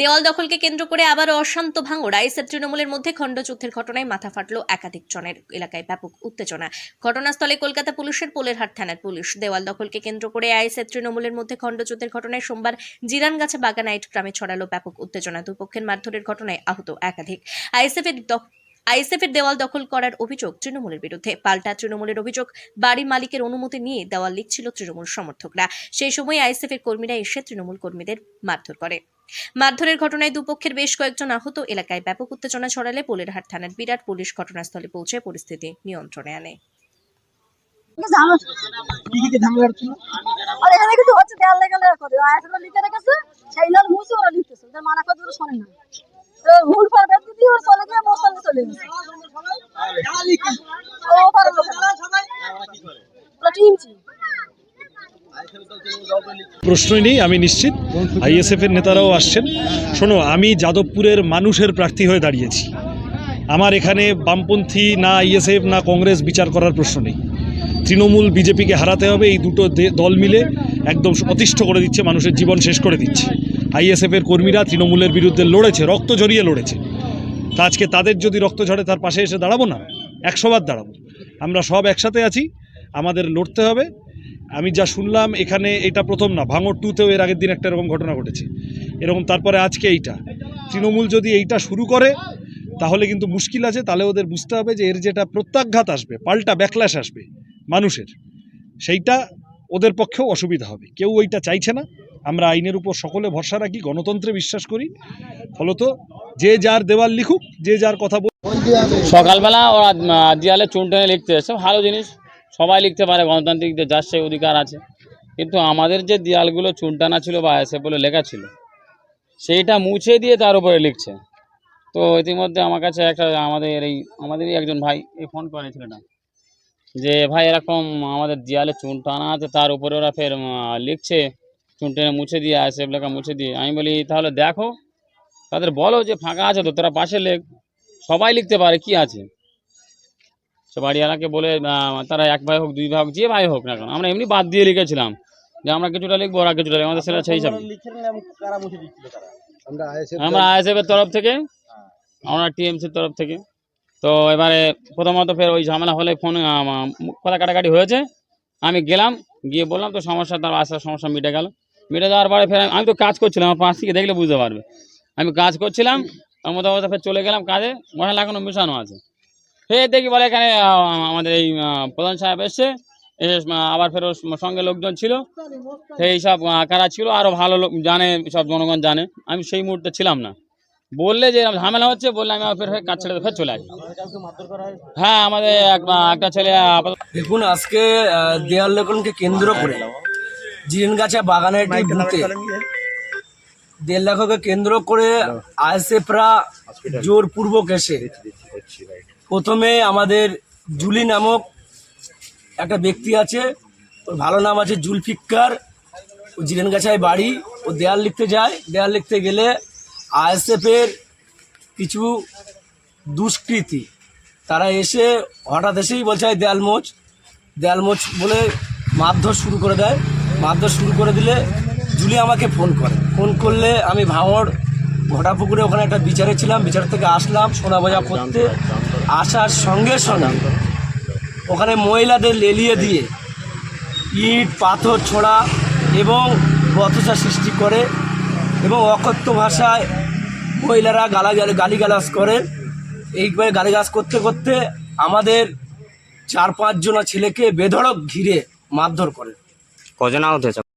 দেওয়াল দখলকে কেন্দ্র করে আবার অশান্ত ভাঙড়। আইসের তৃণমূলের মধ্যে খণ্ডযুদ্ধের ঘটনায় মাথা ফাটল একাধিক জনের এলাকায় ব্যাপক উত্তেজনা। ঘটনাস্থলে কলকাতা পুলিশের পোলেরহাট থানার পুলিশ। দেওয়াল দখলকে কেন্দ্র করে আইসের তৃণমূলের মধ্যে খণ্ডযুদ্ধের ঘটনায় সোমবার জিরানগাছা বাগানাইট গ্রামে ছড়ালো ব্যাপক উত্তেজনা। দুপক্ষের মারধরের ঘটনায় আহত একাধিক। আইএসএফের আইএসএফের দেওয়াল দখল করার অভিযোগ তৃণমূলের বিরুদ্ধে। পাল্টা তৃণমূলের অভিযোগ, বাড়ি মালিকের অনুমতি নিয়ে দেওয়াল লিখছিল তৃণমূল সমর্থকরা। সেই সময় আইএসএফের কর্মীরা এসে তৃণমূল কর্মীদের মারধর করে। মারধরের ঘটনায় দুপক্ষের বেশ কয়েকজন আহত। এলাকায় ব্যাপক উত্তেজনা ছড়ালে পোলেরহাট থানার বিরাট পুলিশ ঘটনাস্থলে পৌঁছে পরিস্থিতি নিয়ন্ত্রণে আনে। আর এখানে না। ওরা টিমছি প্রশ্নই নেই, আমি নিশ্চিত। আইএসএফ এর নেতারাও আসছেন। শোনো, আমি যাদবপুরের মানুষের প্রার্থী হয়ে দাঁড়িয়েছি। আমার এখানে বামপন্থী, না আইএসএফ, না কংগ্রেস বিচার করার প্রশ্ন নেই। তৃণমূল বিজেপিকে হারাতে হবে, এই দুটো দল মিলে একদম অতিষ্ঠ করে দিচ্ছে, মানুষের জীবন শেষ করে দিচ্ছে। আইএসএফ এর কর্মীরা তৃণমূলের বিরুদ্ধে লড়েছে, রক্ত ঝরিয়ে লড়েছে। তা আজকে তাদের যদি রক্ত ঝরে, তার পাশে এসে দাঁড়াবো না? একশোবার দাঁড়াবো। আমরা সব একসাথে আছি, আমাদের লড়তে হবে। আমি যা শুনলাম, এখানে এটা প্রথম না, ভাঙর টুতেও এর আগের দিন একটা এরকম ঘটনা ঘটেছে। এরকম তারপরে আজকে এইটা। তৃণমূল যদি এইটা শুরু করে, তাহলে কিন্তু মুশকিল আছে, তাহলে ওদের বুঝতে হবে যে এর যেটা প্রত্যাঘাত আসবে, পাল্টা ব্যাকল্যাশ আসবে মানুষের, সেইটা ওদের পক্ষেও অসুবিধা হবে। কেউ ওইটা চাইছে না। আমরা আইনের উপর সকলে ভরসা রাখি, গণতন্ত্রে বিশ্বাস করি। ফলত যে যার দেওয়াল লিখুক, যে যার কথা বল সকালবেলা ওরা দেয়ালে চুন টেনে লিখতে এসে ভালো জিনিস সবাই লিখতে পারে, গণতান্ত্রিক যে যার সেই অধিকার আছে। কিন্তু আমাদের যে দেয়ালগুলো চুনটানা ছিল বা এসে বলে লেখা ছিল, সেইটা মুছে দিয়ে তার উপরে লিখছে। তো ইতিমধ্যে আমার কাছে একটা আমাদের এই, আমাদেরই একজন ভাই এই ফোন করে ছেলেটা যে ভাই এরকম আমাদের দেয়ালে চুন টানা আছে, তার উপরে ওরা ফের লিখছে চুন টেনে মুছে দিয়ে আসে লেখা মুছে দিয়ে। আমি বলি, তাহলে দেখো, তাদের বলো যে ফাঁকা আছে তো, তারা পাশে লেখ। সবাই লিখতে পারে, কি আছে? সে বাড়িওয়ালাকে বলে তারা এক ভাই হোক দুই ভাই হোক যে ভাই হোক না কেন আমরা এমনি বাদ দিয়ে লিখেছিলাম যে আমরা কিছুটা লিখব ওরা কিছুটা লিখব আমাদের ছেলে সেই হিসাবে আমরা আইএসএফ আমরা আইএসএফের তরফ থেকে আমরা টিএমসির তরফ থেকে। তো এবারে প্রথমত ফের ওই ঝামেলা হলে ফোন কথা কাটাকাটি হয়েছে। আমি গেলাম গিয়ে বললাম তো সমস্যা তার আসার সমস্যা মিটে গেল। মিটে যাওয়ার পরে ফের আমি- তো কাজ করছিলাম আমার পাশ থেকে দেখলে বুঝতে পারবে। আমি কাজ করছিলাম মতো মতো ফের চলে গেলাম কাজে মশলা এখনও মিশানো আছে। ফের দেখি বলে এখানে আমাদের এই প্রধান সাহেব এসছে। এসে আবার ফের সঙ্গে লোকজন ছিল। সেই সব কারা ছিল আরও ভালো লোক জানে, সব জনগণ জানে। আমি সেই মুহূর্তে ছিলাম না। বললে যে ঝামেলা হচ্ছে, বললে আমি আবার ফের কাজ ছেড়ে ফের চলে আসি। হ্যাঁ আমাদের এক- একটা ছেলে দেখুন, আজকে দেয়াল লেখনকে কেন্দ্র করে জিরেনগাছা বাগানের একটি দেড় লাখকে কেন্দ্র করে আইএসএফরা জোরপূর্বক এসে প্রথমে আমাদের জুলি নামক একটা ব্যক্তি আছে, ওর ভালো নাম আছে জুলফিকার ও জিরেনগাছায় বাড়ি, ও দেয়াল লিখতে যায়। দেয়াল লিখতে গেলে আইএসএফের কিছু দুষ্কৃতী, তারা এসে হঠাৎ এসেই বলছে, "এই দেয়াল মোচ দেয়াল মোচ বলে মারধর শুরু করে দেয়। মারধর শুরু করে দিলে জুলি আমাকে ফোন করে। ফোন করলে আমি ভাঙড় ঘোটাপুকুরে ওখানে একটা বিচারে ছিলাম, বিচার থেকে আসলাম, সোনা বোঝা করতে। আসার সঙ্গে সঙ্গে ওখানে মহিলাদের লেলিয়ে দিয়ে ইট, পাথর, ছোড়া এবং বতসা সৃষ্টি করে এবং অকথ্য ভাষায় মহিলারা গালাগালি গালিগালাজ করে। এইভাবে গালিগালাজ করতে করতে আমাদের চার পাঁচজনা ছেলেকে বেধড়ক ঘিরে মারধর করে। কজন আহত হয়েছে?